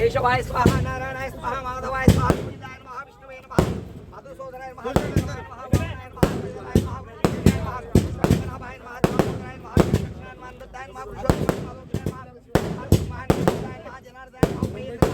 నిమిషం శ్రీకాంత్ కేశవాయ స్వాహ నారాయణాయ స్వాహ మాధవాయ స్వాహ గోవిందాయ నమః విష్ణువే నమః మధుసూదనాయ నమః శ్రీధరాయ నమః గోవిందాయ నమః శ్రీధరాయ నమః గోవిందాయ నమః పద్మనాభాయ నమః శ్రీధరాయ నమః కృష్ణాయ నమః దత్తాయ నమః పురుషోత్తమాయ నమః హరిమహాయ నమః జనార్దనాయ నమః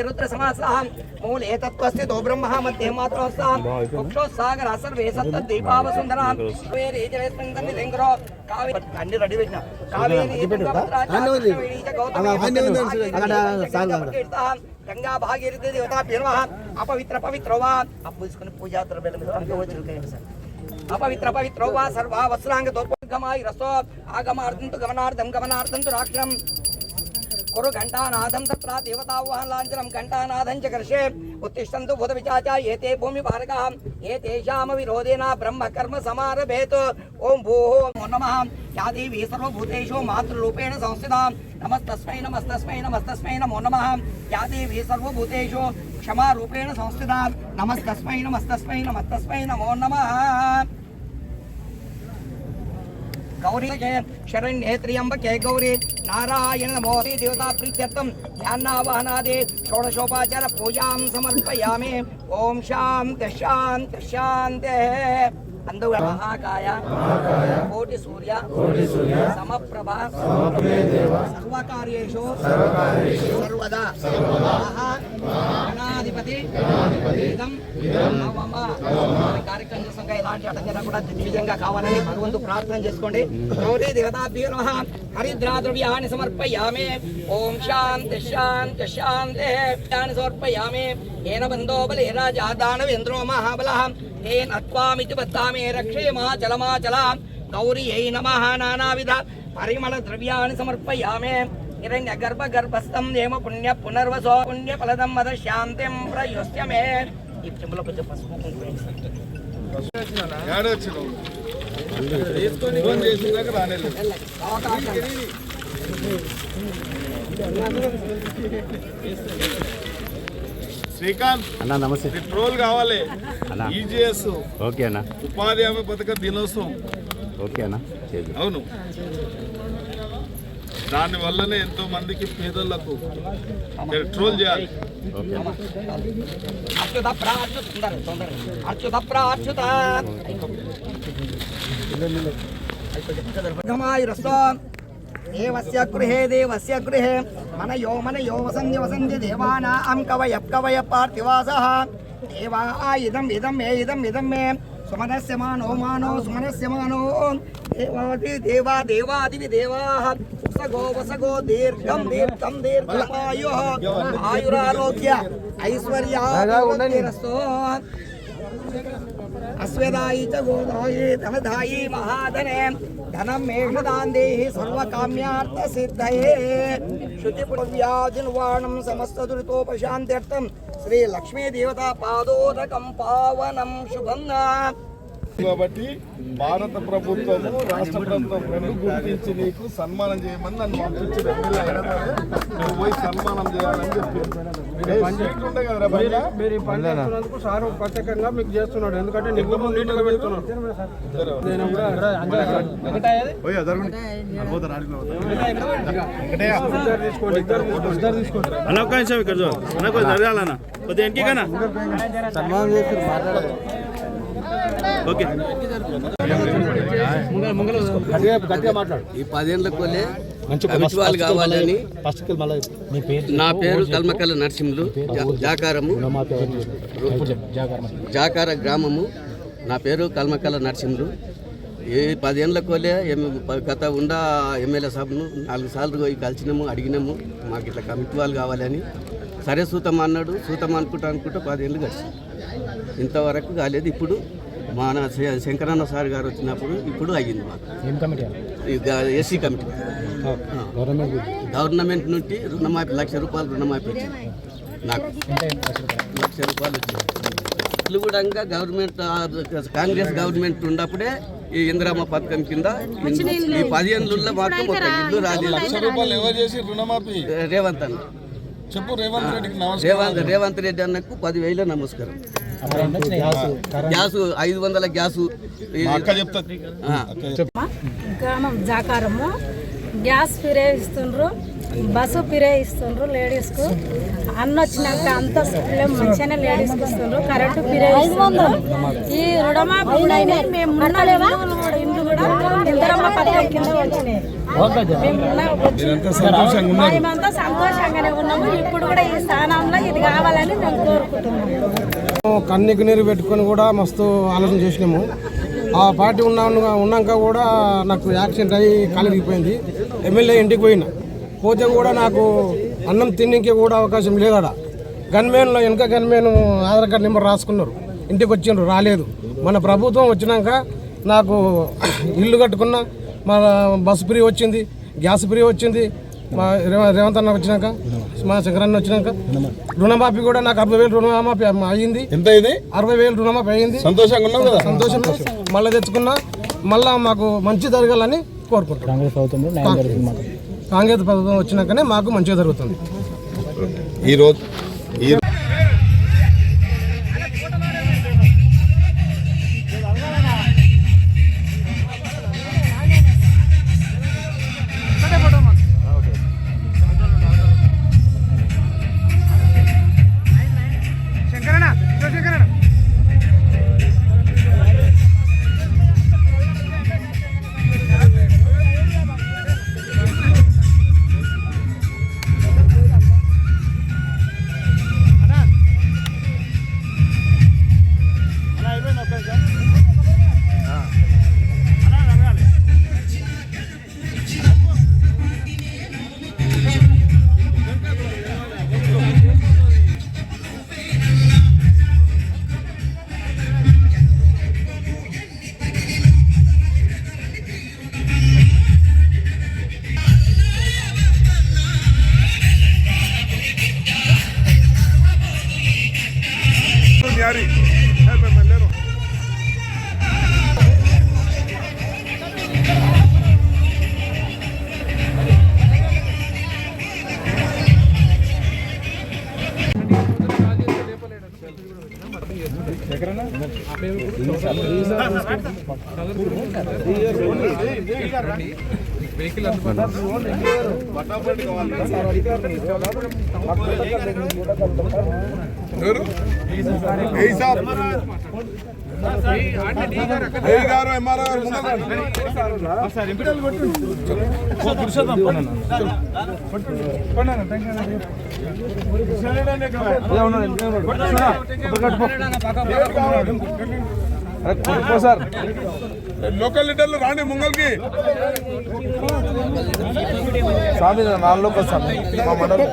రుద్ర సమాసాం మూలే తత్వస్థితో బ్రహ్మ మధ్య మాత్రోస్తాం వక్షోత్సాగర సర్వే సప్త దీపావ సుందరాం వేరే జలేస్మిన్ తన్ని లింగరో కావేరి అన్ని రెడీ పెట్టిన కావేరి గంగా భాగీరథి దేవతా పేర్వ అపవిత్ర పవిత్రో వా అప్పుసుకుని పూజా ద్రవ్యాలు వచ్చి సార్ అపవిత్ర పవిత్రో వా సర్వా వస్త్రాంగ దౌర్భగమాయి రసో ఆగమార్థం తు గమనార్థం గమనార్థం తు రాక్షం కురు ఘంటానాథం తత్ర దేవతావాహనాంజనం ఘంటానాథం చ కర్షే. ఉత్తిష్టంతు భూత విచాచ ఏతే భూమి భారక ఏతేషామ విరోధేన బ్రహ్మ కర్మ సమారభేత్. ఓం భూ నమ నమః. యా దేవీ సర్వభూతేషు మాతృరూపేణ సంస్థిత. నమస్తస్మై నమస్తస్మై నమస్తస్మై నమో నమ. యా దేవీ సర్వభూతేషు క్షమారూపేణ సంస్థిత నమస్తస్మై నమస్తస్మై నమస్తస్మై నమో నమ. గౌరీ శరణ్యే త్ర్యంబకే గౌరీ. నారాయణ మోహి దేవతా ప్రీత్యర్థం ధ్యానావాహనాదే షోడశోపాచార పూజాం సమర్పయామి. ఓం శాంతి శాంతి శాంతే. అందు మహాకాయ కోటి సూర్య సమప్రభ సర్వకార్యేషు సర్వదా గణాధిపతి ఇదం ఈ కార్యక్రమం చేసాక ఎలాంటి అటంకన కూడా దిగ్విజయంగా కావాలని భగవంతు ప్రార్థన చేసుకోండి. గౌరీ దేవతాభ్యో నమ. హరిద్రా ద్రవ్యాన్ని సమర్పయామి. ఓం శాంతి శాంతి శాంతి. సమర్పయామి. ఏన బంధో బలే రాజా దానవేంద్రో మహాబల తేన త్వామితి బద్ధామే రక్షే మాచలమాచల గౌరీ అయి నమ నానావిధ పరిమళ ద్రవ్యాన్ని సమర్పయామి హిరణ్య గర్భ గర్భస్థం దేమ పుణ్య పునర్వసో పుణ్య ఫలదం మద శాంతిం ప్రయోస్య మే ఈ చెంబులో కొంచెం పసుపు కుంకుమ శ్రీకాంత్ అన్నా నమస్తే. పెట్రోల్ కావాలి. అన్నా. ఈజీఎస్ ఓకే అన్న. ఉపాధి హామీ పథక దినోత్సవం. ఓకే అన్న. అవును. దాని వల్లనే ఎంతో మందికి పేదలకు పెట్రోల్ చేయాలి. దేవస్య గృహే దేవస్య గృహే. మన యో మన యో వసంతి వసంతి దేవానాం కవయ కవయ పార్థివాసః దేవా ఇదం ఇదం మే ఇదం ఇదం మే సుమనస్య మానో మానో సుమనస్య మానో దేవాది దేవా దేవాదివి దేవాః వసగో వసగో దీర్ఘం దీర్ఘం దీర్ఘమాయు ఆయురారోగ్య ఐశ్వర్యాస్తు అశ్వదాయి చ గోదాయి ధనదాయి మహాధనే ధనం మేషదాన్ సర్వకామ్యార్థ సిద్ధయే శృతి పుణ్యాజిన్వాణం సమస్త దురితోపశాంత్యర్థం శ్రీ లక్ష్మీ దేవతా పాదోదకం పావనం శుభం. కాబట్టి భారత ప్రభుత్వము రాష్ట్ర ప్రభుత్వం రెండు గుర్తించి నీకు సన్మానం చేయమని నన్ను పంపించిన నువ్వు పోయి సన్మానం చేయాలని చెప్పి. మీరు ఈ పని చేస్తున్నందుకు సార్ ప్రత్యేకంగా మీకు చేస్తున్నాడు. ఎందుకంటే నిగ్రహం నీట్గా పెడుతున్నాడు. నేను కూడా ఇద్దరు తీసుకోండి ఇద్దరు తీసుకోండి. ఇద్దరు తీసుకోండి. అన్న ఒక్క నిమిషం ఇక్కడ చూడు. అన్న కొంచెం జరగాలన్న. కొద్దిగా ఇంటికి కన్నా. ఓకే. ఈ పదేళ్ళకోలే కావాలని నా పేరు కల్మకల్ల నరసింహులు. జాకారము. జాకార గ్రామము. నా పేరు కల్మకల్ల నరసింహులు. ఈ పదేళ్ళకోలే ఎమ్- ప- గత ఉండ ఎమ్మెల్యే సభను నాలుగు సార్లు పోయి కలిసినాము అడిగినాము. మాకు ఇట్లా కమిత్వాలు కావాలని. సరే సూతం అన్నాడు. సూతం అనుకుంటా అనుకుంటా పదేళ్ళు గడిచి ఇంతవరకు కాలేదు. ఇప్పుడు మన శంకరన్న సార్ గారు వచ్చినప్పుడు ఇప్పుడు అయ్యింది మాకు. SC committee. గవర్నమెంట్ నుండి రుణమాఫీ లక్ష రూపాయలు రుణమాఫీ వచ్చింది. నాకు లక్ష రూపాయలు వచ్చింది. ఇల్లు కూడా గవర్నమెంట్ కాంగ్రెస్ గవర్నమెంట్ ఉన్నప్పుడే ఈ ఇందిరామ పథకం కింద ఈ పదిహేనులలో మాకు ఒక ఇల్లు రేవంత్ అన్న. చెప్పు రేవంత్ రెడ్డికి నమస్కారం. రేవంత్ రేవంత్ రెడ్డి అన్నకు పదివేల నమస్కారం. గ్యాసు ఐదు వందల గ్యాసు. ఈ- మా అక్క చెప్తుంది ఆ. గ్రామం జాకారము. Gas ఫిరే ఇస్తుండ్రు bus ఫిరే ఇస్తుండ్రు లేడీస్కు. అన్న వచ్చినాక అంత స్కూల్లో మంచిగానే లేడీస్కి ఇస్తుండ్రు కరెంటు ఫిరే ఇస్తుండ్రు. ఈ రుణమాఫీ. మేము ఇల్లు కూడా- ఇందరమ్మ పథకం కింద వచ్చినాయి. మేమంతా సంతోషంగానే ఉన్నాము. ఇప్పుడు కూడా ఈ స్థానంలో ఇది కావాలని మేము కోరుకుంటున్నాము. కన్నీకి నీరు పెట్టుకొని కూడా మస్తు ఆలోచన చేసినాము. ఆ పార్టీ ఉన్నా ఉన్నాక కూడా నాకు యాక్సిడెంట్ అయ్యి కాలిరిగిపోయింది ఎమ్మెల్యే ఇంటికి పోయినా. పోతే కూడా నాకు అన్నం తిన్నికి కూడా అవకాశం లేదాడ గన్మేన్లో వెనక గన్మేన్ ఆధార్ కార్డు నెంబర్ రాసుకున్నారు. ఇంటికి వచ్చిండ్రు రాలేదు. మన ప్రభుత్వం వచ్చినాక నాకు ఇల్లు కట్టుకున్న మన బస్సు ఫ్రీ వచ్చింది గ్యాస్ ఫ్రీ వచ్చింది మా రేవ- రేవంత్ అన్న వచ్చినాక మా శంకరన్న వచ్చినాక రుణమాఫీ కూడా నాకు అరవై వేలు రుణమాఫీ అయ్యింది ఎంత ఇది అరవై వేలు రుణమాఫీ అయ్యింది సంతోషంగా కదా? సంతోషం మళ్ళీ తెచ్చుకున్నా మళ్ళా మాకు మంచి జరగాలని కోరుకుంటున్నాం. కాంగ్రెస్ ప్రభుత్వం వచ్చినాకనే మాకు మంచిగా జరుగుతుంది. ఈ రోజు ఈ గారు, ఎంఆర్ఓ గారు ముందుకు రండి. లోకల్ లీడర్లు రాండి ముంగల్కి. స్వామి నాలుగు వస్తాను మా మండలం.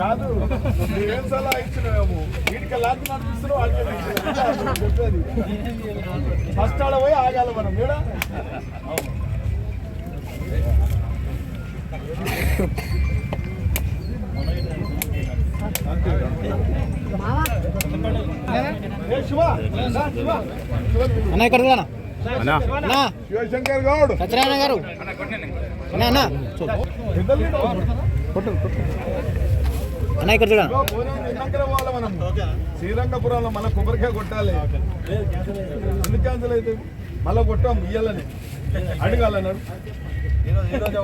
కాదు ఏం సలహా ఇచ్చినాము వీటికి లాంటి నడిపిస్తున్నావు వాళ్ళకి ఫస్ట్ ఆడ పోయి ఆగాలి మనం కూడా. అన్న ఇక్కడ శివశంకర్ గౌడ్. సత్యనారాయణ గారు. అన్న అన్న. ఇక్కడ భోజనం తిన్నాకనే పోవాలి మనం శ్రీరంగపురంలో మళ్ళీ కొబ్బరికాయ కొట్టాలి. ఎందుకు క్యాన్సిల్ అయితే మళ్ళీ కొట్టాం ఇయ్యాలని. అడగాలన్నాడు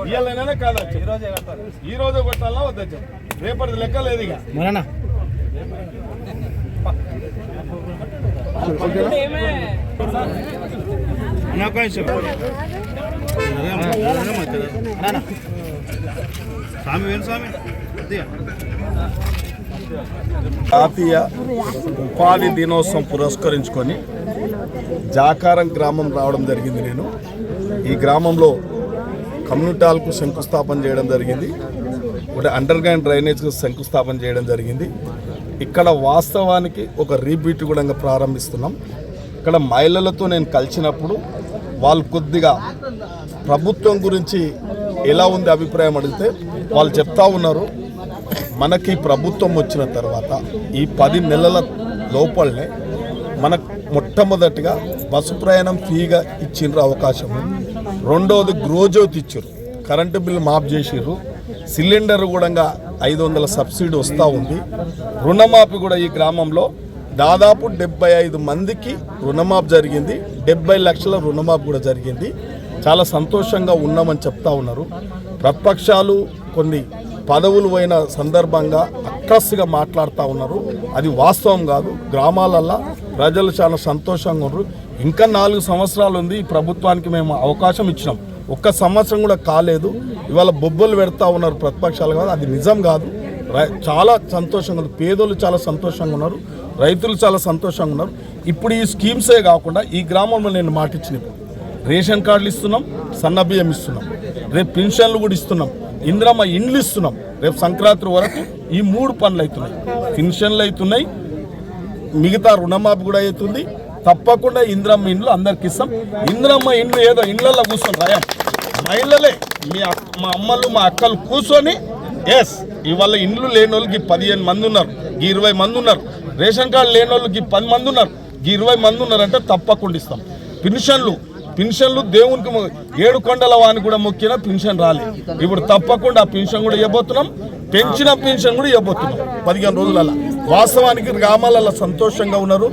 ఇయ్యాలనే కాదు? ఈ రోజే కొట్టాలన్నా వద్దచ్చు? రేపటి లెక్క లేదు ఇక. స్వామి వేణు స్వామి? జాతీయ ఉపాధి దినోత్సవం పురస్కరించుకొని జాకారం గ్రామం రావడం జరిగింది నేను. ఈ గ్రామంలో కమ్యూనిటాలకు శంకుస్థాపన చేయడం జరిగింది. ఒకటి అండర్ గ్రౌండ్ డ్రైనేజ్కు శంకుస్థాపన చేయడం జరిగింది. ఇక్కడ వాస్తవానికి ఒక రీబీట్ కూడా ప్రారంభిస్తున్నాం. ఇక్కడ మహిళలతో నేను కలిసినప్పుడు వాళ్ళు కొద్దిగా ప్రభుత్వం గురించి ఎలా ఉంది అభిప్రాయం అడిగితే వాళ్ళు చెప్తా ఉన్నారు. మనకి ప్రభుత్వం వచ్చిన తర్వాత ఈ పది నెలల లోపలనే మనకు మొట్టమొదటిగా బస్సు ప్రయాణం ఫ్రీగా ఇచ్చిండ్రు అవకాశము. రెండవది గృహజ్యోతి ఇచ్చారు కరెంటు బిల్లు మాఫ్ చేసిర్రు సిలిండర్ కూడా ఐదు వందల సబ్సిడీ వస్తూ ఉంది. రుణమాఫీ కూడా ఈ గ్రామంలో దాదాపు డెబ్బై ఐదు మందికి రుణమాఫ్ జరిగింది. డెబ్బై లక్షల రుణమాఫ్ కూడా జరిగింది. చాలా సంతోషంగా ఉన్నామని చెప్తా ఉన్నారు. ప్రతిపక్షాలు కొన్ని పదవులు పోయిన సందర్భంగా అక్కస్గా మాట్లాడుతూ ఉన్నారు. అది వాస్తవం కాదు. గ్రామాలల్లో ప్రజలు చాలా సంతోషంగా ఉన్నారు. ఇంకా నాలుగు సంవత్సరాలు ఉంది ఈ ప్రభుత్వానికి మేము అవకాశం ఇచ్చినాం. ఒక్క సంవత్సరం కూడా కాలేదు. ఇవాళ బొబ్బలు పెడతా ఉన్నారు ప్రతిపక్షాలు కాదు. అది నిజం కాదు. రై- చాలా సంతోషంగా ఉంది పేదోళ్ళు చాలా సంతోషంగా ఉన్నారు. రైతులు చాలా సంతోషంగా ఉన్నారు. ఇప్పుడు ఈ స్కీమ్సే కాకుండా ఈ గ్రామంలో నేను మాటిచ్చిన రేషన్ కార్డులు ఇస్తున్నాం సన్న బియ్యం ఇస్తున్నాం. రేపు పెన్షన్లు కూడా ఇస్తున్నాం. ఇంద్రమ్మ ఇండ్లు ఇస్తున్నాం. రేపు సంక్రాంతి వరకు ఈ మూడు పనులు అవుతున్నాయి. పెన్షన్లు అవుతున్నాయి. మిగతా రుణమాఫీ కూడా అవుతుంది. తప్పకుండా ఇంద్రమ్మ ఇండ్లు అందరికి ఇస్తాం. ఇంద్రమ్మ ఇండ్లు ఏదో ఇండ్లలో కూర్చొని రాయం మహిళలే మీ మా అమ్మలు మా అక్కలు కూర్చొని ఎస్ ఇవాళ ఇండ్లు లేని వాళ్ళకి పదిహేను మంది ఉన్నారు. ఈ ఇరవై మంది ఉన్నారు. రేషన్ కార్డు లేని వాళ్ళకి పది మంది ఉన్నారు. ఈ ఇరవై మంది ఉన్నారంటే తప్పకుండా ఇస్తాం. పెన్షన్లు పెన్షన్లు దేవునికి ఏడు కొండల వాని కూడా మొక్కిన పెన్షన్ రాలే. ఇప్పుడు తప్పకుండా పెన్షన్ కూడా ఇవ్వబోతున్నాం. పెంచిన పెన్షన్ కూడా ఇవ్వబోతున్నాం. పదిహేను రోజులలో వాస్తవానికి గ్రామాలలో సంతోషంగా ఉన్నారు.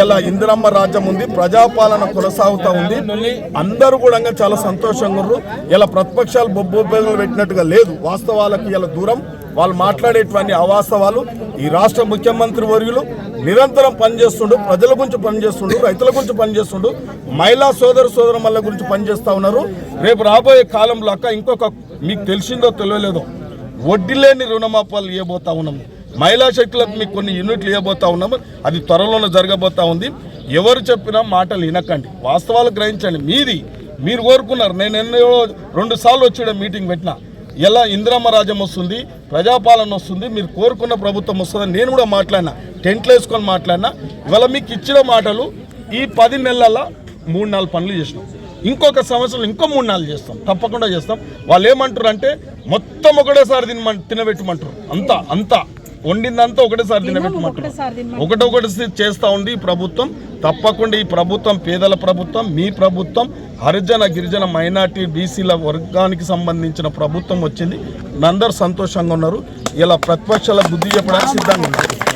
ఇలా ఇందిరమ్మ రాజ్యం ఉంది ప్రజాపాలన కొనసాగుతూ ఉంది. అందరూ కూడా చాలా సంతోషంగా ఉన్నారు. ఇలా ప్రతిపక్షాలు బొబ్బొబ్బలు పెట్టినట్టుగా లేదు. వాస్తవాలకు ఇలా దూరం. వాళ్ళు మాట్లాడేటువంటి అవాస్తవాలు ఈ రాష్ట్ర ముఖ్యమంత్రి వర్యులు నిరంతరం పనిచేస్తుండు ప్రజల గురించి పనిచేస్తుండు రైతుల గురించి పనిచేస్తుండు మహిళా సోదర సోదరమల్ల గురించి పనిచేస్తూ ఉన్నారు. రేపు రాబోయే కాలంలో అక్క ఇంకొక మీకు తెలిసిందో తెలియలేదో వడ్డీ లేని రుణమాపాలు ఇవ్వబోతా ఉన్నాము మహిళా శక్తులకు మీకు కొన్ని యూనిట్లు ఇవ్వబోతా ఉన్నాము అది త్వరలోనే జరగబోతా ఉంది. ఎవరు చెప్పినా మాటలు వినకండి. వాస్తవాలు గ్రహించండి. మీది మీరు కోరుకున్నారు. నేను ఎన్నో రెండు సార్లు వచ్చిన మీటింగ్ పెట్టినా. ఎలా ఇందిరమ్మ రాజ్యం వస్తుంది ప్రజాపాలన వస్తుంది మీరు కోరుకున్న ప్రభుత్వం వస్తుందని నేను కూడా మాట్లాడినా టెంట్లు వేసుకొని మాట్లాడినా ఇవాళ మీకు ఇచ్చిన మాటలు ఈ పది నెలల మూడు నాలుగు పనులు చేసినాం. ఇంకొక సంవత్సరం ఇంకో మూడు నాలుగు చేస్తాం. తప్పకుండా చేస్తాం. వాళ్ళు ఏమంటారు అంటే మొత్తం ఒకటేసారి తినమని తినబెట్టమంటారు. అంతా అంతా. వండిందంతా ఒకటేసారి తినమంటున్నారు. ఒకటొకటి చేస్తూ ఉంది ఈ ప్రభుత్వం. తప్పకుండా ఈ ప్రభుత్వం పేదల ప్రభుత్వం మీ ప్రభుత్వం హరిజన గిరిజన మైనార్టీ బీసీల వర్గానికి సంబంధించిన ప్రభుత్వం వచ్చింది. అందరు సంతోషంగా ఉన్నారు. ఇలా ప్రతిపక్షాల బుద్ధి చెప్పడానికి సిద్ధంగా ఉన్నారు.